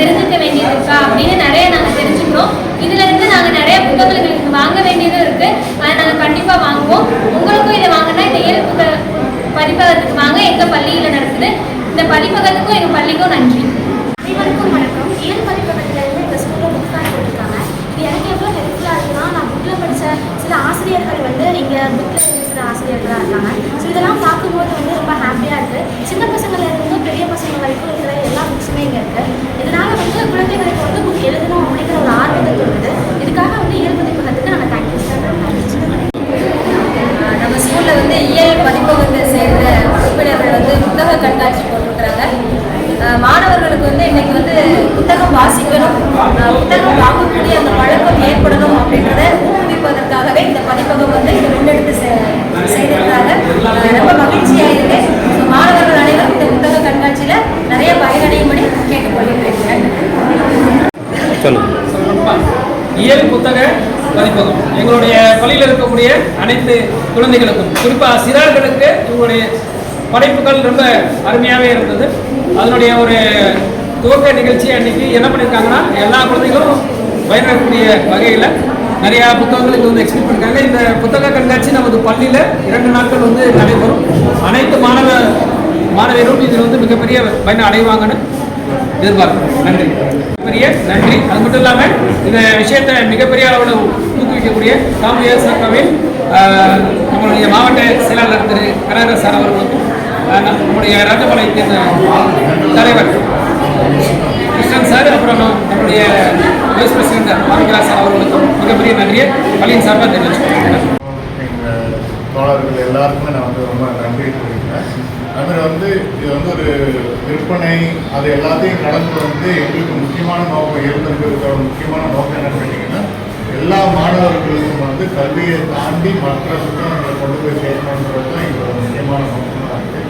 தெரிஞ்சுக்க வேண்டியது இருக்கா அப்படின்னு நிறைய நாங்க தெரிஞ்சுக்கிறோம். இதுல இருந்து நாங்க நிறைய புத்தகங்கள் எங்களுக்கு வாங்க வேண்டியதும் இருக்கு. அதை நாங்க கண்டிப்பா வாங்குவோம். உங்களுக்கும் இதை வாங்கினா இந்த இயல் புத்தக பதிப்பகத்துக்கு வாங்க. எங்க பள்ளியில நடக்குது. இந்த பதிப்பகத்துக்கும் எங்க பள்ளிக்கும் நன்றி. அனைவருக்கும் வணக்கம். இயல் பதிப்பகத்தில் இருந்து எங்கள் ஸ்கூலில் புக் கார்டு போட்டிருக்காங்க இது எனக்கு எவ்வளோ ஹெல்ப்ஃபுல்லாக இருக்குன்னா நான் புக்கில் படித்த சில ஆசிரியர்கள் வந்து இங்கே புக்கில் சில ஆசிரியர்களாக இருக்காங்க. ஸோ இதெல்லாம் பார்க்கும்போது வந்து ரொம்ப ஹாப்பியாக இருக்குது சின்ன பசங்கள்ல இருந்து பெரிய பசங்க வரைக்கும் இருக்கிற எல்லா புக்ஸுமே இங்கே இருக்குது இதனால் வந்து குழந்தைகளுக்கு வந்து புக் எழுதணும் அப்படிங்கிற ஒரு ஆர்வத்தை தோணுது இதுக்காக வந்து இயல் பதிப்பகத்துக்கு நாங்கள் தேங்க்யூ சார் நம்ம ஸ்கூலில் வந்து இயல் பதிப்பகத்தை சேர்ந்த உறுப்பினர்கள் வந்து புத்தக கண்காட்சி போட்டிருக்கிறாங்க. மாணவர்களுக்கு வந்து இன்னைக்கு வந்து புத்தகம் வாசிக்கணும். புத்தகம் வாங்கக்கூடிய அந்த பழக்கம் ஏற்படணும் அப்படின்றத ஊக்குவிப்பதற்காகவே இந்த பதிப்பகம் வந்து இதை முன்னெடுத்து செய்திருக்கிறாங்க. ரொம்ப மகிழ்ச்சியாக இருக்கு. மாணவர்கள் அனைவரும் இந்த புத்தக கண்காட்சியில் நிறைய பயனடையும்படி கேட்டுக்கொள்கிறேன். இயல் புத்தக பதிப்பகம். எங்களுடைய பள்ளியில் இருக்கக்கூடிய அனைத்து குழந்தைகளுக்கும் குறிப்பாக சிறார்களுக்கு இவங்களுடைய படைப்புகள் ரொம்ப அருமையாகவே இருந்தது. அதனுடைய ஒரு துவக்க நிகழ்ச்சி அன்னைக்கு என்ன பண்ணியிருக்காங்கன்னா எல்லா குழந்தைகளும் பயன்படக்கூடிய வகையில் நிறையா புத்தகங்களுக்கு வந்து எக்ஸ்பிளைன் பண்ணிருக்காங்க. இந்த புத்தக கண்காட்சி நமது பள்ளியில் இரண்டு நாட்கள் வந்து நடைபெறும். அனைத்து மாணவ மாணவரும் இதில் வந்து மிகப்பெரிய பயனை அடைவாங்கன்னு எதிர்பார்க்கிறோம். நன்றி. பெரிய நன்றி. அது மட்டும் இல்லாமல் இந்த விஷயத்தை மிகப்பெரிய அளவில் ஊக்குவிக்கக்கூடிய காமிய சாக்காவின் நம்மளுடைய மாவட்ட செயலாளர் திரு கனகராஜ் சார் அவர்களுக்கும் நம்முடைய ராஜபாளையத்தின் தலைவர் கிருஷ்ணன் சார் அப்புறம் நம்முடைய வைஸ் பிரசிடென்ட் மாரிகரா சார் அவர்களுக்கும் மிகப்பெரிய நன்றியை பள்ளியின் சார்பாக தெரிவிச்சுக்கிறேன் எங்கள் தோழர்கள் எல்லாருக்குமே நான் வந்து ரொம்ப நன்றி தெரிவிக்கிறேன். அதுமாதிரி வந்து இது வந்து ஒரு விற்பனை அது எல்லாத்தையும் கடந்து வந்து எங்களுக்கு முக்கியமான நோக்கம் இருந்திருக்கிறதோட முக்கியமான நோக்கம் என்னன்னு கேட்டிங்கன்னா எல்லா மாணவர்களுக்கும் வந்து கல்வியை தாண்டி மற்ற புத்தகங்களை கொண்டு போய் சேர்க்கணுன்றது தான் எங்களோட முக்கியமான நோக்கமாக இருக்குது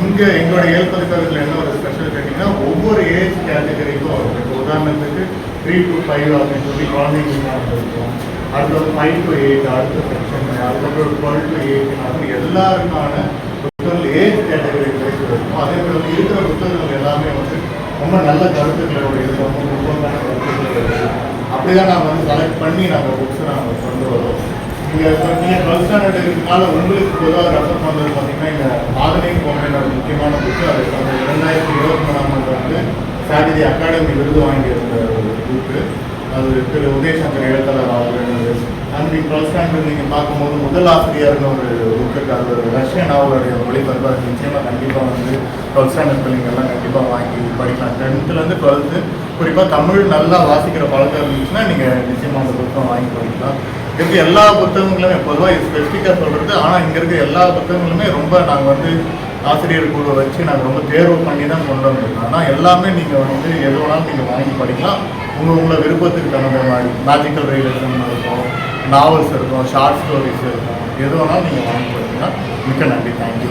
இங்கே எங்களோட ஏற்பதிப்பகத்தில் என்ன ஒரு ஸ்பெஷல் கேட்டிங்கன்னா ஒவ்வொரு ஏஜ் கேட்டகரிக்கும் வரும் இப்போ உதாரணத்துக்கு த்ரீ டு ஃபைவ் அப்படின்னு சொல்லி குழந்தைங்களுக்கு இருக்கும். அடுத்தது ஃபைவ் டு எயிட் அடுத்த செக்ஷன் அதுக்கப்புறம் டுவெல் டு எயிட் அப்படி எல்லாருக்கான புத்தகங்கள் ஏஜ் கேட்டகரி இருக்கும். அதே போல் இருக்கிற புத்தகங்கள் எல்லாமே வந்து ரொம்ப நல்ல கருத்துக்களோட இது ரொம்ப முக்கியமான கருத்துக்கள் அப்படி தான் நாங்கள் வந்து செலக்ட் பண்ணி நாங்கள் புக்ஸ் நாங்கள் கொண்டு வரோம். நீங்கள் நீங்கள் டுவெல்த் ஸ்டாண்டர்ட் இருக்கிறதுனால உங்களுக்கு பொதுவாக ரெஃபர் பண்ணுறது பார்த்தீங்கன்னா இந்த ஆதனையும் பொம்மையோட முக்கியமான புக்கு அது அந்த இரண்டாயிரத்தி இருபத்தி மூணாம் ஆண்டு வந்து சாகித்ய அகாடமி விருது வாங்கியிருந்த ஒரு புக்கு அது திரு உதயசங்கர் எழுத்தாளர் அவர்கள் அண்ட் நீங்கள் டுவெல்த் ஸ்டாண்டர்ட் நீங்கள் பார்க்கும்போது முதல் ஆசிரியர்னு ஒரு புக்கு அது ஒரு ரஷ்யன் நாவலுடைய மொழிபெயர்ப்பு அது நிச்சயமாக கண்டிப்பாக வந்து டுவெல்த் ஸ்டாண்டர்ட் பிள்ளைங்கள்லாம் கண்டிப்பாக வாங்கி படிக்கலாம். டென்த்துலேருந்து டுவெல்த்து குறிப்பாக தமிழ் நல்லா வாசிக்கிற பழக்கம் இருந்துச்சுன்னா நீங்கள் நிச்சயமாக அந்த புத்தகம் வாங்கி படிக்கலாம். இருக்க எல்லா புத்தகங்களுமே பொதுவாக இது ஸ்பெசிஃபிக்காக சொல்கிறது ஆனால் இங்கே இருக்க எல்லா புத்தகங்களுமே ரொம்ப நாங்கள் வந்து ஆசிரியர் குழு வச்சு நாங்கள் ரொம்ப தேர்வு பண்ணி தான் கொண்டு வந்திருக்கோம். ஆனால் எல்லாமே நீங்கள் வந்து எது வேணாலும் நீங்கள் வாங்கி படிக்கலாம். உங்கள் உங்களை விருப்பத்துக்கு தகுந்த மாதிரி மேஜிக்கல் ரியலிசம் இருக்கும். நாவல்ஸ் இருக்கும் ஷார்ட் ஸ்டோரிஸ் இருக்கும். எது வேணாலும் நீங்கள் வாங்கி படிக்கலாம் மிக்க நன்றி. தேங்க்யூ